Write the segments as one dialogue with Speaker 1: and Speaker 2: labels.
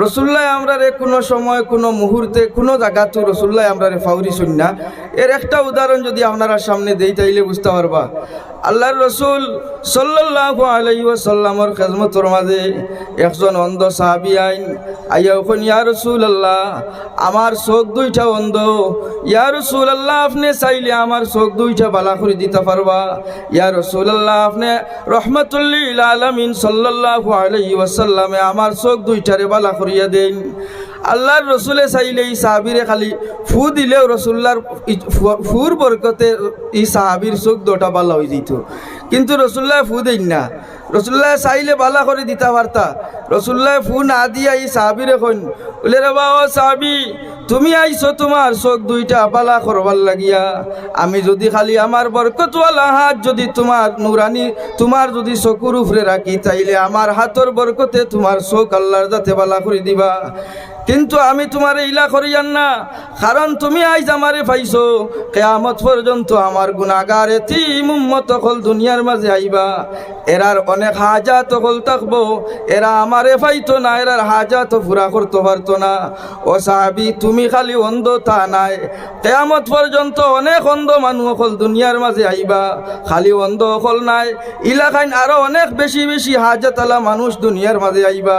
Speaker 1: রসুল্লাহ আমরা রে কোনো সময়, কোনো মুহূর্তে, কোনো জায়গাতে রসুল্লাহ আমরা রে শুন না। এর একটা উদাহরণ যদি আপনারা সামনে দেই, তাইলে বুঝতে পারবা। আল্লাহর রসুল সাল্লাহ আলাইহি সাল্লামর খেজমতর মাঝে একজন অন্ধ সাহাবি আইন, আইয়া ওখান ইয়া রসুল আল্লাহ আমার চোখ দুইটা অন্ধ। ইয়া রসুল আল্লাহ আপনি চাইলে আমার চোখ দুইটা বালা করে দিতে পারবা। ইয়া রসুল আল্লাহ আপনি রহমতুল্লিল আলমিন সাল্লাহ ওয়াসাল্লামে আমার চোখ দুইটারে বালা করিয়া দেন। আল্লাহর রসুলে চাইলে এই সাহাবিরে খালি ফু দিলেও রসুল্লার ফুর বরকতে এই সাহাবির চোখ দুটা বালা হয়ে যেত। কিন্তু রসুল্লাহ ফু দেন না। রসুল্লাহ চাইলে বালা করে দিতা পারতা রসুল্লাহ ফু না দিয়া এই সাহাবির এখন বলে রে বাবা সাহাবি, তুমি আইছো তোমার চোখ দুইটা বালা করবার লাগিয়া। আমি যদি খালি আমার বরকতওয়ালা হাত যদি তোমার নুরানি, তোমার যদি চকুর উপরে রাখি, তাইলে আমার হাতর বরকতে তোমার চোখ আল্লাহর যাতে বালা করে দিবা। কিন্তু আমি তোমার ইলা করিয়ান না। কারণ তুমি আইজ আমারে পাইছো। কেয়ামত পর্যন্ত আমার গুণাগার এতি মুম্মত হল দুনিয়ার মাঝে আইবা। এরার অনেক হাজাত হল থাকব। এরা আমারে পাইতো না, এরার হাজাত পুরা করতে পারতো না। ও সাহাবি, তুমি খালি অন্ধ, তা নাই। কেয়ামত পর্যন্ত অনেক অন্ধ মানুষ হল দুনিয়ার মাঝে আইবা। খালি অন্ধ হল নাই। ইলাকাইন আরও অনেক বেশি বেশি হাজাত আলা মানুষ দুনিয়ার মাঝে আইবা।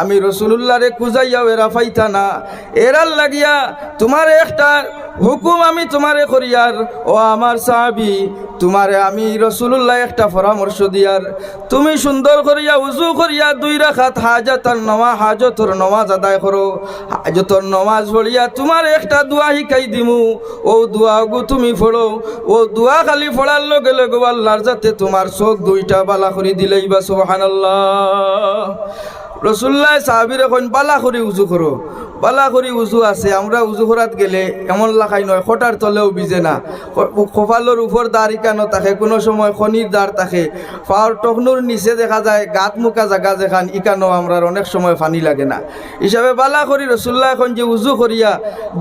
Speaker 1: আমি রসুল্লাহরে কুজাইয়াও এরা পাইতা না। লাগিয়া তোমার একটা হুকুম আমি তোমারে করিয়ার। ও আমার সাহাবি, তোমারে আমি রসুল্লাহ একটা পরামর্শ দিয়ার। তুমি সুন্দর করিয়া উজু করিয়া দুই রাখাত হাজাতার নমা হাজতর নমাজ আদায় করো। হাজতর নমাজ পড়িয়া তোমার একটা দোয়া শিকাই দিমু। ও দোয়াগু তুমি ফোড়ো। ও দোয়া খালি ফোড়ার লগে লগে আল্লাহর যাতে তোমার চোখ দুইটা বালা করে দিলেই বা সুবহানাল্লাহ। রসুল্লাহ সাহাবির এখন বালা করে উজু করো। বালা করে উজু আছে, আমরা উজু করাত গেলে এমন লাখাই নয়, খোটার তলেও বিজে না। কপালোর উপর দাঁড় ইকানো থাকে? কোনো সময় খনির দাঁড় থাকে। পাওয়ার টকনুর নিচে দেখা যায়, গাত মুখা জাগা যেখান ইকানো আমরা অনেক সময় ফানি লাগে না। হিসাবে বালা করি রসুল্লাহ এখন যে উজু করিয়া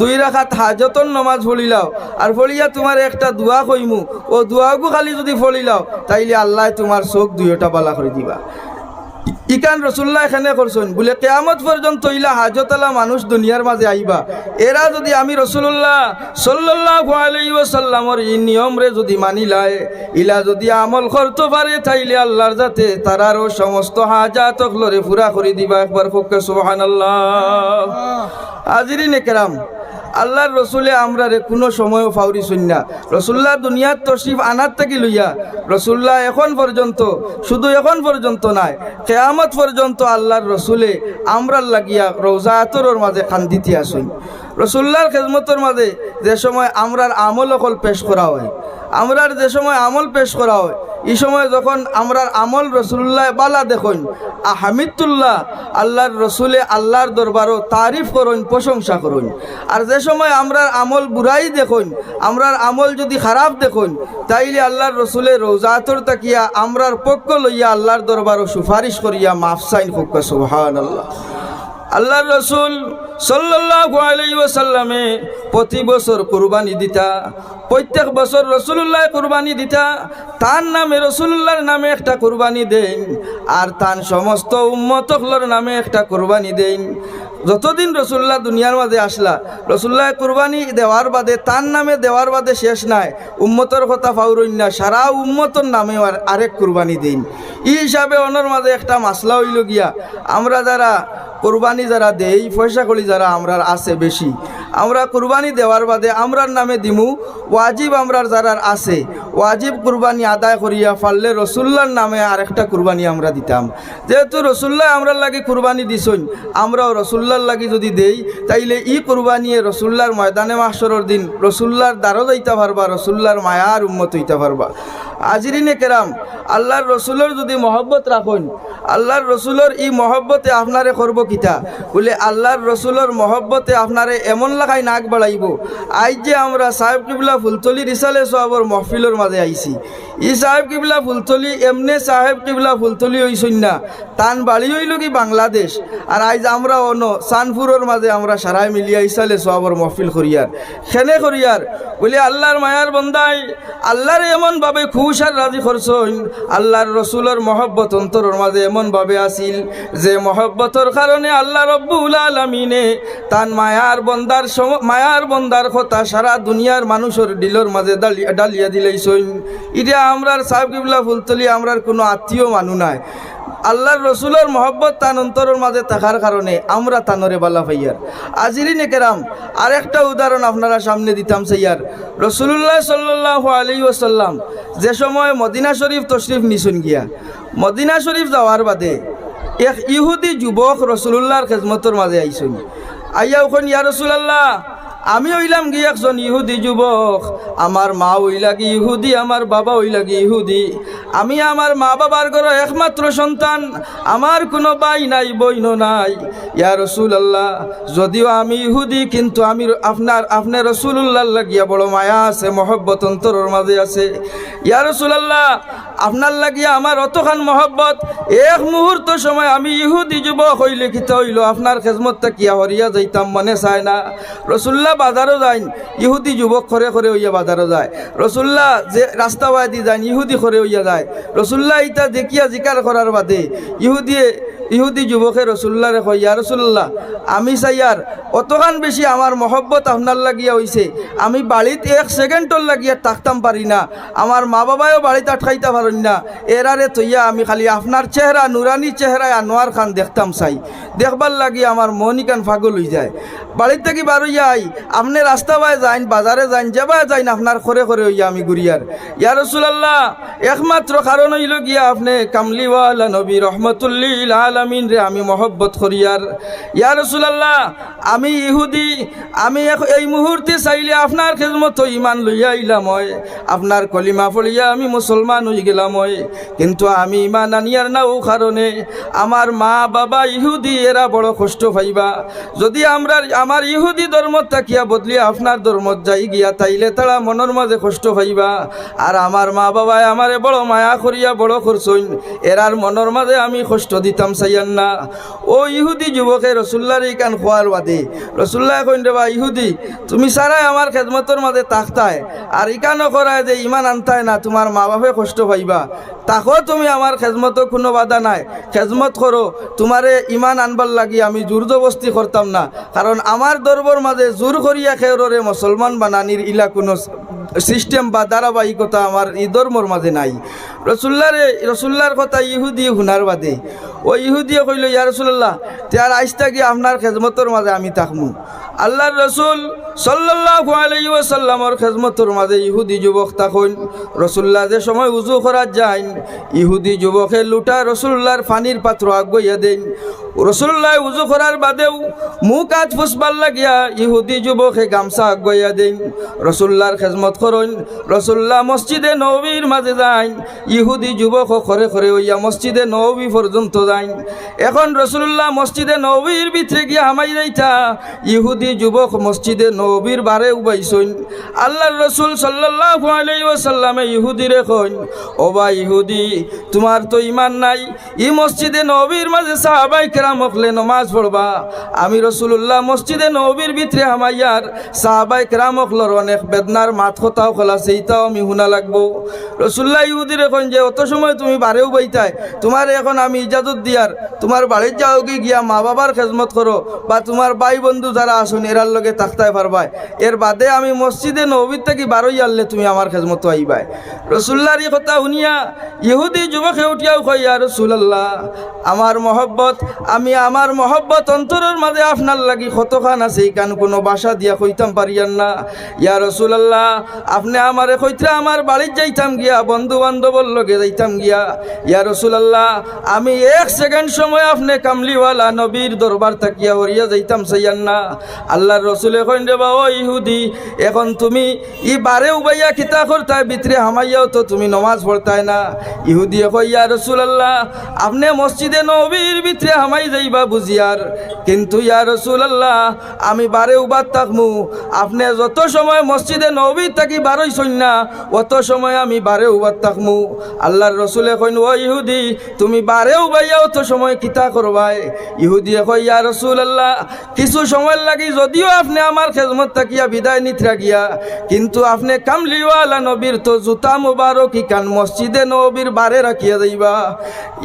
Speaker 1: দুই রাখাত হাজতন নমাজ ফলিলাও আর ফলিয়া তোমার একটা দোয়া কইমু, ও দোয়াগু খালি যদি ফলিলাও তাইলে আল্লাহ তোমার চোখ দুইটা বালা করে দিবা। ইকান রসুল্লাহ এখানে করছেন, বলে কেয়ামত পর্যন্ত ইলা হাজতালা মানুষ দুনিয়ার মাঝে আইবা। এরা যদি আমি রসুল্লাহ সাল্লাহ সাল্লামর এই নিয়মরে যদি মানি মানিলায় ইলা যদি আমল করতে পারে, তাইলে আল্লাহর যাতে তারারও সমস্ত হাজাত লরে পুরা করে দিবা একবার ফোকে সুবাহান আল্লাহ আজিরিনে কেরাম আল্লাহর রসুলে আমরা রে কোনো সময়ও ফাউরি না। রসুল্লাহ দুনিয়ার তশরিফ আনার থেকে লইয়া রসুল্লাহ এখন পর্যন্ত, শুধু এখন পর্যন্ত নাই, কেয়ামত পর্যন্ত আল্লাহর রসুলে আমরার লাগিয়া রোজা আতরের মাঝে খান্দিতে আসুন। রসুল্লাহর খেজমতর মাঝে যে সময় আমরার আমল অকল পেশ করা হয়, আমরার যে সময় আমল পেশ করা হয়, এই সময় যখন আমরার আমল রসুল্লাহ বালা দেখুন আ হামিদুল্লাহ আল্লাহর রসুলে আল্লাহর দরবারও তারিফ করুন, প্রশংসা করুন। আর যে সময় আমরার আমল বুড়াই দেখুন, আমরার আমল যদি খারাপ দেখুন, তাইলে আল্লাহর রসুলের রোজাতর তাকিয়া আমরার পক্ষ লইয়া আল্লাহর দরবারও সুপারিশ করিয়া মাফসাইন হোক সুহান আল্লাহ আল্লাহর রসুল সাল্লাল্লাহু আলাইহি ওয়াসাল্লামে প্রতি বছর কুরবানি দিতা, প্রত্যেক বছর রসুল্লাহ কুরবানি দিতা, তার নামে রসুল্লাহর নামে একটা কুরবানি দেন আর তার সমস্ত উম্মতকলর নামে একটা কুরবানি দেন। যতদিন রসুল্লাহ দুনিয়ার মাঝে আসলা রসুল্লাহ কুরবানি দেওয়ার বাদে তার নামে দেওয়ার বাদে শেষ নাই, উম্মতর কথা ফাউরইন না, সারা উম্মতর নামে আর আরেক কুরবানি দিন। ই হিসাবে অনর মাঝে একটা মাসলা হইল গিয়া, আমরা যারা কোরবানি যারা দেই পয়সা কলি যারা আমরার আছে বেশি। আমরা কুরবানি দেওয়ার বাদে আমরার নামে দিমু, ওয়াজিব আমরার যারার আছে। ওয়াজিব কুরবানি আদায় করিয়া পারলে রসুল্লার নামে আরেকটা কুরবানি আমরা দিতাম। যেহেতু রসুল্লাহ আমরার লাগে কুরবানি দিছইন আমরাও রসুল্লার লাগি যদি দেই, তাইলে ই কুরবানিয়ে রসুল্লার ময়দানে মাসরের দিন রসুল্লার দ্বারও যাইতে পারবা রসুল্লার মায়ার উন্মত হইতে পারবা আজিরিনে কেরাম, আল্লাহর রসুলের যদি মহব্বত রাখুন, আল্লাহর রসুলের ই মহব্বতে আপনারে করব কিতা? বলে আল্লাহর রসুলের মহব্বতে আপনারে এমন লাগাই নাক বাড়াইব। আজ যে আমরা সাহেব কিবলা ফুলতলি রিসালে সাহাবর মহফিলের মাঝে আইছি। ই সাহেব কিবলা ফুলতলি এমনে সাহেব কিবলা ফুলতলি হইছই না। তান বাড়ি হইল কি বাংলাদেশ? আর আজ আমরা অন সানপুরের মাঝে আমরা সারাই মিলিয়া ইসালে সাহাবর মহফিল করিয়ার। খেনে করিয়ার। বলে আল্লাহর মায়ার বন্দাই আল্লাহর এমনভাবে খু খুশার রাজি করছইন আল্লাহর রসুলের মহব্বত অন্তরের মাঝে এমনভাবে আসিল যে মহব্বতর কারণে আল্লাহ রব্বুল আলমিনে তান মায়ার বন্দার মায়ার বন্দার কথা সারা দুনিয়ার মানুষের ডিলর মাঝে ডালিয়া দিলেই সই এটা আমরার সাহেব কিবলা ফুলতলি আমরার কোনো আত্মীয় মানু নাই। আল্লাহর রসুলের মহব্বত তান অন্তরের মাঝে থাকার কারণে আমরা তানরে বালা পাইয়ার আজিরি নেকেরাম আরেকটা উদাহরণ আপনারা সামনে দিতাম সাইয়ার। রসুল্লাহ সাল্লাহ আলী ওসাল্লাম যে সময় মদিনা শরীফ তশরিফ নিশুন গিয়া, মদিনা শরীফ যাওয়ার বাদে এক ইহুদি যুবক রসুল্লাহর খেজমতর মাঝে আইসুন আইয়া ওখান ইয়া রসুলাল্লাহ আমি হইলাম কি একজন ইহুদি যুবক? আমার মা ওই লাগি ইহুদি? আমার বাবা ওই লাগি ইহুদি? আমি আমার মা বাবার ঘরে একমাত্র সন্তান। আমার কোনো ভাই নাই বইন নাই। ইয়া রসুল আল্লাহ যদিও আমি ইহুদি, কিন্তু আমি আপনার আপনার রসুল্লাহ লাগিয়া বড় মায়া আছে, মহব্বত অন্তরের মাঝে আছে। ইয়া রসুল আল্লাহ আপনার লাগিয়া আমার অতখান মহব্বত। এক মুহূর্ত সময় আমি ইহুদি যুবক হইলে লিখিত হইল, আপনার খেজমতটা কিয়া হরিয়া যাইতাম, মনে চায় না। রসুল্লাহ বাজারও যাইন, ইহুদি যুবক খরে খরে হইয়া বাজারও যায়। রসুল্লাহ যে রাস্তা বাদি যাইন, ইহুদি খরে হইয়া যায়। রসুল্লাহ ইতা দেখিয়া জিকার করার বাদে, ইহুদিয়ে ইহুদি যুবকে রসুল্লাহ রে কইয়া রসুল্লাহ আমি চাইয়ার অতখান বেশি আমার মহব্বত আপনার লাগিয়া হইছে। আমি বাড়িতে এক সেকেন্ডর লাগিয়া থাকতাম পারি না। আমার মা বাবাও বাড়িতে আটকাইতে পারেন না। এরারে তৈয়া আমি খালি আপনার চেহারা, নুরানি চেহারায় আনোয়ার খান দেখতাম চাই। দেখবার লাগি আমার মনই কান ফাগল হয়ে যায়। বাড়ির থেকে বার আই আপনি রাস্তা বায় যাইন, বাজারে যাইন যেবায় যাইন, আপনার খরে খরে হইয়া আমি ঘুরিয়ার ইয়া রসুলাল্লাহ, একমাত্র কারণ হইল গিয়া আপনি কামলিওয়ালা নবী রহমতুল্লিল আলামিন রে, আমি মহব্বত করিয়ার ইয়া রসুলাল্লাহ, আমি ইহুদি, আমি এই মুহূর্তে চাইলে আপনার খেদমত ইমান লইয়া আইলাম হয় আপনার কলিমা ফলিয়া আমি মুসলমান হয়ে গেলাম কিন্তু আমি ইমান আনিয়ার না ও কারণে আমার মা বাবা ইহুদি, এরা বড় কষ্ট পাইবা। যদি আমরা আমার ইহুদি ধর্মত থাকিয়া বদলি আপনার ধর্মত যাই গিয়া, তাইলে তারা মনের মাঝে কষ্ট পাইবা। আর আমার মা বাবায় আমারে বড় মায়া করিয়া বড় করছইন এরার মনের মাঝে আমি কষ্ট দিতাম চাইয়ান না ও ইহুদি যুবকে রসুল্লার এই কান খোয়ার বাদে। রসুল্লাহ কইন রে বা ইহুদি, তুমি সারাই আমার খেদমতর মাঝে তাকতায় আর ইকানো করায় যে ইমান আনতায় না, তোমার মা বাপে কষ্ট পাইবা। তাকো তুমি আমার খেজমত কোনো বাধা নাই। খেজমত করো, তোমারে ইমান আনবার লাগি আমি জোর জবস্তি করতাম না। কারণ আমার দরবর মাঝে জোর করিয়া খেয়রে মুসলমান বানানির ইলা কোনো সিস্টেম বা ধারাবাহিকতা আমার ই ধর্মর মাঝে নাই। রসুল্লারে রসুল্লার কথা ইহুদি শুনার বাদে। ও ইহুদিয়ে কইল, ইয়া রসুল্লাহ তার আইসটা কি আপনার খেজমতর মাঝে আমি থাকমু। আল্লাহর রসুল ওয়াসাল্লামর খেজমতর মাঝে ইহুদি যুবক তখন রসুল্লাহ যে সময় উজু করার যায় ইহুদি যুবকে লুটা রসুল্লাহর পানির পাত্র আগুইয়া দেন। রসুল্লাহ উজু করার বাদেও মুখ আজ ফুসবার লাগিয়া ইহুদি যুবকে গামছা আগুইয়া দেন। রসুল্লাহর খেজমত করন রসুল্লাহ মসজিদে নবীর মাঝে যাই ইহুদি যুবক খরে খরে হইয়া মসজিদে নবী পর্যন্ত যাই এখন রসুল্লাহ মসজিদে নবীর ভিতরে গিয়া হামাই যাইতা ইহুদি যুবক মসজিদে নবীর বারে উবাইছইন। আল্লাহর রসুল সাল্লাল্লাহু আলাইহি ওয়াসাল্লামে ইহুদিরে কইন ও বা ইহুদি তোমার তো ইমান নাই। ই মসজিদে নবীর মাঝে সাহাবাই কেরাম হকলে নমাজ পড়বা। আমি রসুল্লাহ মসজিদে নবীর ভিতরে হামাইয়ার সাহাবাই কেরাম হকলর অনেক বেদনার মাত কথাও খোলা সেইটাও আমি শুনা লাগবো। রসুল্লাহ ইহুদিরে কইন যে অত সময় তুমি বারেও বইতাই তোমার এখন আমি ইজাজত দিয়ার, তোমার বাড়ির যাও কি গিয়া মা বাবার খেজমত করো বা তোমার ভাই বন্ধু যারা আসুন, এরার লগে তাকতায় পারবাই এর বাদে আমি মসজিদে নবীর থেকে বারোই আনলে তুমি আমার খেজমত আইবাই রসুল্লার এই কথা শুনিয়া ইহুদি যুবকে উঠিয়াও কই আর রসুল্লাহ আমার মহব্বত আমি আমার মহব্বত অন্তরের মাঝে আপনার লাগি কতখান আছে, কান কোনো বাসা দিয়া কইতাম পারিয়ান না। ইয়া রসুলাল্লাহ, আপনি আমারে কইতে আমার বাড়ির যাইতাম গিয়া বন্ধু বান্ধবর লগে যাইতাম গিয়া। ইয়া রসুলাল্লাহ, আমি এক সেকেন্ড সময় আপনি কামলিওয়ালা নবীর দরবার তাকিয়া হরিয়া যাইতাম সাইয়ান না। আল্লাহর রসুলে কইন রে বা ও ইহুদি, এখন তুমি ই বারে উবাইয়া খিতা করতায়, ভিতরে হামাইয়াও তো তুমি নমাজ পড়তায় না। ইহুদি কই ইয়া রসুলাল্লাহ, আপনি মসজিদে নবীর ভিতরে হামাই পাই যাইবা বুঝিয়ার। কিন্তু ইয়া রসুলাল্লাহ, আমি বারে উবাদ থাকমু। আপনি যত সময় মসজিদে নবী থাকি বারোই সন্না অত সময় আমি বারে উবাদ থাকমু। আল্লাহর রসুলে কইন, ও ইহুদি, তুমি বারে উবাইয়া অত সময় কিতা করবাই? ইহুদিয়ে কই ইয়া রসুলাল্লাহ, কিছু সময় লাগি যদিও আপনি আমার খেজমত থাকিয়া বিদায় নিত্রা গিয়া, কিন্তু আপনি কামলিওয়ালা নবীর তো জুতা মুবারক ইকান মসজিদে নবীর বারে রাখিয়া যাইবা।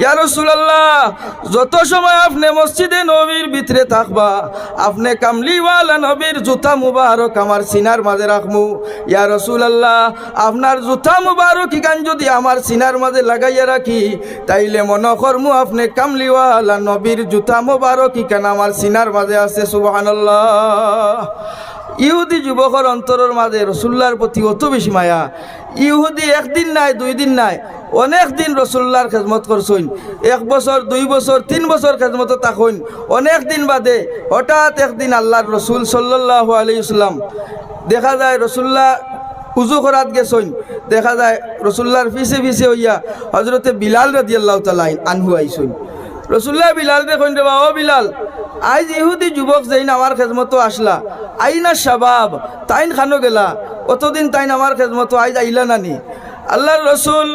Speaker 1: ইয়া রসুলাল্লাহ, যত সময় আপনি মসজিদে নবীর ভিতরে থাকবা। আপনি কামলিওয়ালা নবীর জুতা মুবারক আমার সিনার মাঝে রাখমু। ইয়া রসুলাল্লাহ, আপনার জুতা মুবারক ইকান যদি আমার সিনার মাঝে লাগাইয়া রাখি, তাইলে মনে করমু আপনি কামলিওয়ালা নবীর জুতা মুবারক ইকান আমার সিনার মাঝে আছে, সুবহানাল্লাহ। ইহুদি যুবকর অন্তরের মাঝে রসুল্লার প্রতি অত বেশি মায়া। ইহুদি একদিন নাই, দুই দিন নাই। অনেক দিন রসুল্লার খেজমত করছইন এক বছর, দুই বছর, তিন বছর খেজমত তাকইন অনেক দিন বাদে হঠাৎ একদিন আল্লাহর রসুল সাল্লাহ আলাইসাল্লাম দেখা যায় রসুল্লাহ উজু করাত গেছইন দেখা যায় রসুল্লার ফিসে ফিসে হইয়া হজরতে বিলাল রাদি আল্লাহ তালাই আনহু আইসইন রসুল্লাহ বিলাল দেখুন রে বাবা বিলাল আইজ ইহুদি যুবক যাইন আমার খেজমত আসলা। আইনা শাবাব, তাইন খানো গেলা। অতদিন তাইন আমার খেজমত আইজ আইলা নানি। আল্লাহর রসুল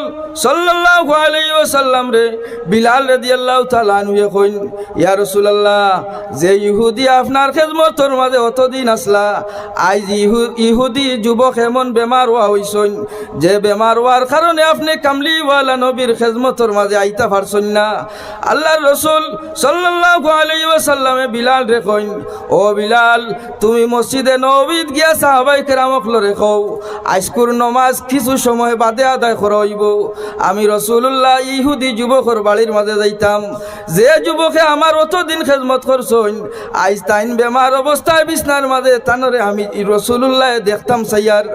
Speaker 1: সাল্লাল্লাহু আলাইহি রে বিলাল রাদিয়াল্লাহু তাআলা আনহু কইন যে ইহুদি আপনার খেজমতর মাঝে অতদিন আসলা ইহু, ইহুদি যুবক এমন বেমার হওয়া হইছইন যে বেমার হওয়ার কারণে আপনি কামলিওয়ালা নবীর খেজমতর মাঝে আইতা পারছইন না। আল্লাহর রসুল সাল্লাল্লাহু আলাইহি ওয়াসাল্লামে বিলাল রে কইন, ও বিলাল, তুমি মসজিদে নবীদ গিয়া সাহাবাই কেরামক লরে কও, আজকুর নমাজ কিছু সময় বাদে আদায় করাইব আমি রসুল্লাহ ইহুদি যুবকর বাড়ির মাঝে যাইতাম। যে যুবকে আমার অতদিন খেজমত করছইন আইজ তাইন বেমার অবস্থায় বিছনার মাঝে তানরে আমি রসুল্লাহ দেখতাম সাইয়ার।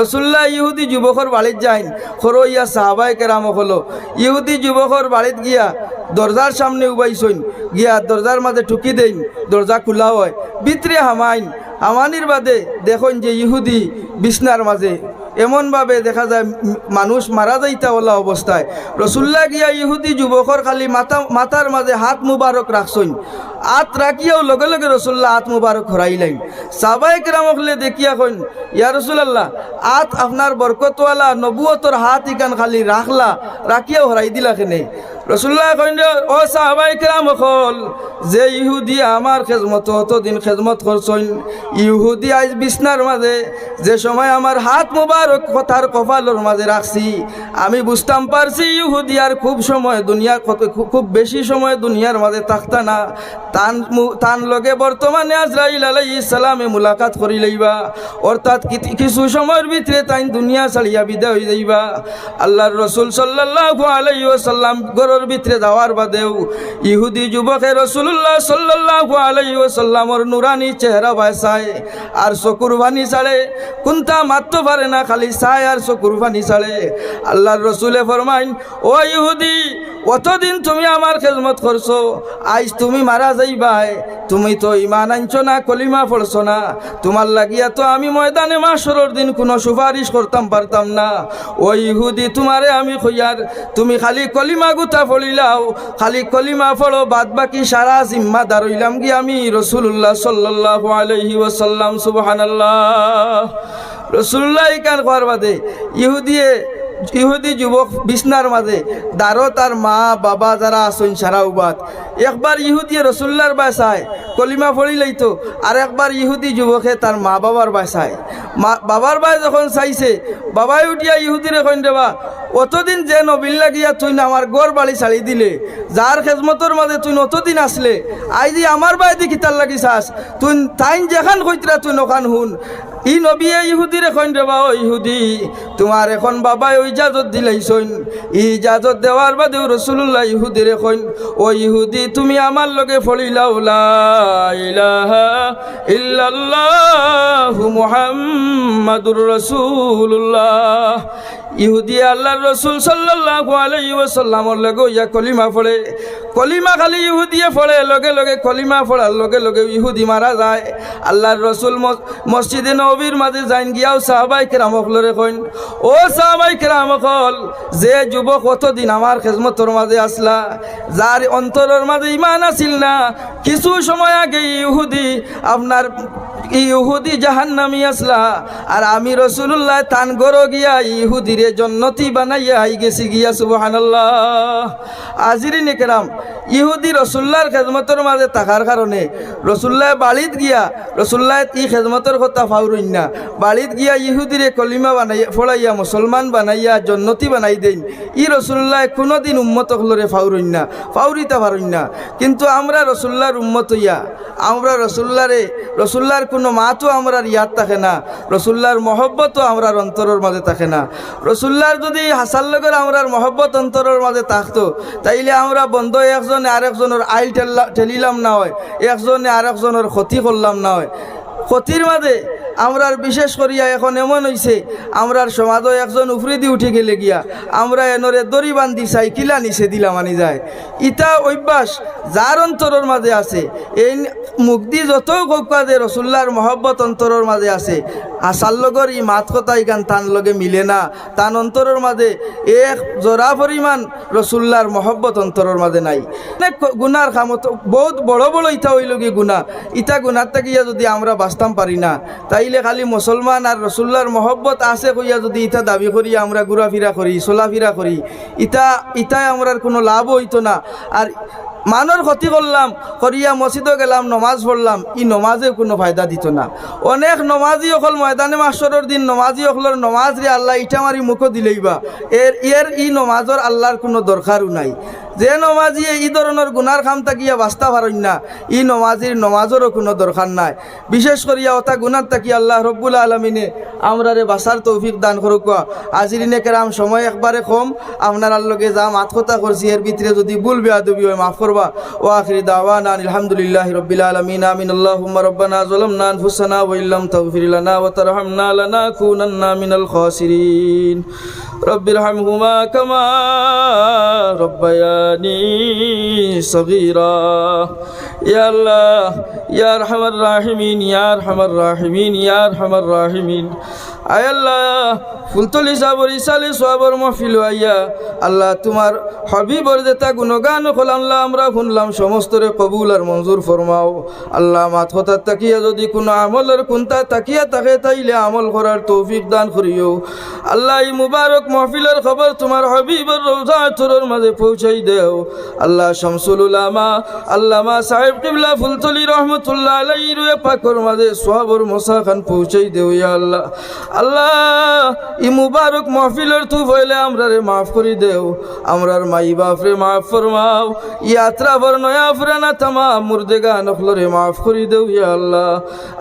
Speaker 1: রসুল্লাহ ইহুদি যুবকর বাড়িত যাইন, খরইয়া সাহাবাই কেরামক হলো। ইহুদি যুবকর বাড়িত গিয়া দরজার সামনে উবাইছইন, গিয়া দরজার মাঝে ঠুকি দেন দরজা খোলা হয়, ভিতরে হামাইন। হামানির বাদে দেখুন যে ইহুদি বিছনার মাঝে এমনভাবে দেখা যায় মানুষ মারা যাইতে ওলা অবস্থায়। রসুল্লা গিয়া ইহুদি যুবকর খালি মাথা মাথার মাঝে হাত মুবারক রাখছইন হাত রাখিয়াও লগে লগে রসুল্লাহ হাত মুবারক হরাইলেন সাবাই কেরামকলে দেখিয়া কইন, ইয়া রসুলাল্লাহ হাত আপনার বরকতওয়ালা নবুয়তর হাত ইকান খালি রাখলা, রাখিয়াও হরাই দিলা কেনে? রসুল্লাহ কইন, ও সাহাবাই কেরাম হল যে ইহুদি আমার খেজমত, অতদিন খেজমত করছইন। ইহুদি আজ বিছনার মাঝে, যে সময় আমার হাত মুবারক কথার কপালর মাঝে রাখছি, আমি বুঝতাম পারছি ইহুদি আর খুব সময় দুনিয়ার খুব বেশি সময় দুনিয়ার মাঝে থাকতা না। তান তান লগে বর্তমানে আজরাইল আলাই ইসলামে মুলাকাত করি লইবা। অর্থাৎ কিছু সময়ের ভিতরে তাই দুনিয়া ছাড়িয়া বিদায় হয়ে যাইবা। আল্লাহর রসুল সাল্লাল্লাহু আলাইহি ওয়াসাল্লাম ঘরের ভিতরে যাওয়ার বাদেও ইহুদি যুবকে রসুল্লাহ সাল্লাল্লাহু আলাইহি ওয়াসাল্লামর নুরানি চেহারা বাসায় আর চকুর ভানি ছাড়ে। কোনটা মারতে পারে না, খালি চায় আর চকুর ভানি ছাড়ে। আল্লাহর রসুলে ফরমাইন, ও ইহুদি অতদিন তুমি আমার খেজমত করছ? আজ তুমি মারা যাইবাই তুমি তো ইমান আনছো না, কলিমা পড়ছো না। তোমার লাগিয়া তো আমি ময়দানে মাসরের দিন কোনো সুপারিশ করতাম, পারতাম না। ও ইহুদি, তোমারে আমি কইয়ার তুমি খালি কলিমা গুতা ফলিলাও খালি কলিমা ফলো বাদ বাকি সারা জিম্মা দারইলাম কি আমি রসুল্লাহ সাল্লাহ আলহি ওসাল্লাম সুবহানাল্লাহ। রসুল্লাহ কান করার বাদে? ইহুদিয়ে ইহুদি যুবক বিছনার মাঝে দারো তার মা, বাবা যারা আসুন সারা উবাদ। একবার ইহুদি রসুল্লার বাসায় কলিমা পড়িলেই তো আর একবার ইহুদি যুবকে তার মা বাবার বাসায় মা বাবার বাই যখন চাইছে, বাবাই উঠিয়া ইহুদির এখন দেবা, অতদিন যে নবিল্লা গিয়া তুই আমার গড় বাড়ি ছাড়ি দিলে যার খেজমতর মাঝে তুই অতদিন আসলে আই দি আমার বাই দি কিতার লাগি চাস। তুই তাইন যেখান কইতরা তুই নখান হুন ই নবিয়ে ইহুদির এখন দেবা ও ইহুদি তোমার এখন বাবাই ওই ইজাজত দিলাইছইন ই ইজাজত দেওয়ার বাদেও রসুল্লাহ ইহুদির এখন ও ইহুদি, তুমি আমার লগে ফলিলাও লা ইলাহা ইল্লাল্লাহ মুহাম্মাদুর রাসূলুল্লাহ। ইহুদি আল্লাহর রসুল সাল্লাল্লাহু আলাইহি ওয়াসাল্লামর লগে ইয়া কলিমা পড়ে। কলিমা খালি ইহুদিয়ে পড়ে, লগে লগে কলিমা পড়ার লগে লগে ইহুদি মারা যায়। আল্লাহর রসুল মস- মসজিদে নবীর মাঝে যাইন গিয়াও সাহাবাই কেরামক লরে কইন, ও সাহাবাই কেরামক হল যে যুবক কতদিন আমার খেজমতর মাঝে আসলা, যার অন্তরের মাঝে ইমান আসিল না, কিছু সময় আগে ইহুদি, আপনার ইহুদি জাহান্নামি আসলা, আর আমি রসুল্লাহ তান গরো গিয়া ইহুদিরে জন্নতি বানাইয়া আই গেছি গিয়া, সুবহানাল্লাহ। আজিরি নেকেরাম, ইহুদি রসুল্লাহর খেজমতর মাঝে থাকার কারণে রসুল্লাহ বাড়িত গিয়া, রসুল্লাহ ই খেজমতর কথা ফাউরইন না বাড়িত গিয়া ইহুদিরে কলিমা বানাইয়া ফলাইয়া মুসলমান বানাইয়া জন্নতি বানাই দেন ই রসুল্লাহ কোনোদিন উম্মত হলরে ফাউরইন না, ফাউরিতা পারইন না। কিন্তু আমরা রসুল্লাহর উম্মত হইয়া, আমরা রসুল্লারে রসুল্লার কোনো মাতও আমরা ইয়াদ থাকে না। রসুল্লার মহব্বতও আমরার অন্তরের মাঝে থাকে না। রসুল্লার যদি হাসার লগের আমরার মহব্বত অন্তরের মাঝে থাকতো, তাইলে আমরা বন্ধ একজনে আরেকজনের আইল ঠেললা- ঠেলিলাম না হয়, একজনে আরেকজনের ক্ষতি করলাম না হয়। ক্ষতির মাঝে আমরার বিশেষ করিয়া এখন এমন হইছে, আমরার সমাজও একজন উফরি উঠে গেলে গিয়া, আমরা এনরে দড়ি বান্ধি সাইকিলা নিচে দিলাম আনি যায়। ইটা অভ্যাস যার অন্তরের মাঝে আছে, এই মুক্তি যত গৌকা যে রসুল্লার মহব্বত অন্তরের মাঝে আছে আসার লগর ই মাত কথা ইগান তান লগে মিলে না, তান অন্তরের মাঝে এক জোড়া পরিমাণ রসুল্লার মহব্বত অন্তরের মাঝে নাই। গুনার কামত বহুত বড় বড় ইটা হইল কি গুণা ইটা গুণার থাকিয়া যদি আমরা বাঁচতাম পারি না তাইলে খালি মুসলমান আর রসুল্লার মহব্বত আছে কইয়া যদি ইটা দাবি করি, আমরা ঘুরাফিরা করি, চলাফিরা করি ইটা ইটাই আমরার কোনো লাভ হইতো না। আর মানর ক্ষতি করলাম, করিয়া মসজিদও গেলাম, নমাজ পড়লাম, ই নমাজে কোনো ফায়দা দিত না। অনেক নমাজি অকল ময়দানে মাসরের দিন, নমাজি অকলের নমাজ রে আল্লাহ ইটা মারি মুখো দিলেইবা এর এর ই নমাজর আল্লাহর কোনো দরকারও নাই। যে নমাজি এই ধরনের গুনার খাম তাকিয়া বাস্তা পারেন না, ই নমাজির নমাজেরও কোনো দরকার নাই। বিশেষ করিয়া ওটা গুনার তাকি আল্লাহ রব্বুল আলমিনে আমরারে বাসার তৌফিক দান করুক আজিরিনে কেরাম, সময় একবারে কম, আপনার লগে যা মাত কথা করছি, এর ভিতরে যদি ভুল বেয়াদবি হয়, মাফ করবা করবা। ও আখির দাওয়ান আলহামদুলিল্লাহ রবিল আলমিন, আমিন। আল্লাহ রব্বানা জলমনা আনফুসানা ওয়াইল্লাম তাগফিরিলানা ওয়া তারহামনা লানা কুনান্না মিনাল খাসিরিন। রব্বির হামহুমা কামা রব্বায়ানি সগীরা। ইয়া আল্লাহ, ইয়া আরহামার রাহিমিন, ইয়া আরহামার রাহিমিন, ইয়া আরহামার রাহিমিন। আয় আল্লাহ ফুলতলি সাবর ইসালি সাবর মহফিল আইয়া আল্লাহ তোমার হবিবর দেতা গুণগান খোলামলা আমরা শুনলাম সমস্তরে কবুল আর মঞ্জুর ফরমাও। আল্লাহ মাত যদি কোনো আমলের কুন্তা তাকিয়া তাকে তাইলে আমল করার তৌফিক দান করিও। আল্লাহ এই মুবারক মহফিলের খবর তোমার হবিবর রোজা থুরোর মাঝে পৌঁছাই দেও। আল্লাহ শামসুল উলামা, আল্লামা সাহেব কিবলা ফুলতলি রহমতুল্লাহ আলাই রুয়ে পাকর মাঝে সোহাবর মশা খান পৌঁছাই দেও ইয়া আল্লাহ। আল্লাহ, ই মুবারক মহফিলের তু হইলে আমরা রে মাফ করি দেও। আমরার মাই বাপ রে মাফ ফরমাও। ইয়াত্রা ভর নয়া ফুরানা তামা মুর্দেগা নখল রে মাফ করি দেও ইয়া আল্লাহ।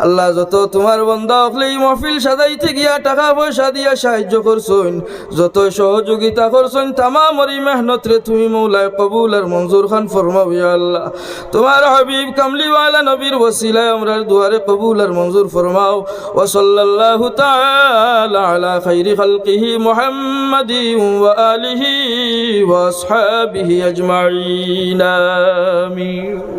Speaker 1: আল্লাহ যত তোমার বন্দা হকলে এই মহফিল সাজাইতে গিয়া টাকা পয়সা দিয়া সাহায্য করছইন। যত সহযোগিতা করছইন, তামাম এই মেহনত রে তুমি মৌলায় কবুল আর মঞ্জুর খান ফরমাও ইয়া আল্লাহ। তোমার হাবিব কামলিওয়ালা নবীর ওসিলায় আমরার দুয়ারে কবুল আর মঞ্জুর ফরমাও। ওসল্লাল্লাহু তাআলা আলা খাইরি খালকিহি মুহাম্মাদি ওয়া আলিহি ওয়া আসহাবিহি আজমাইন আমিন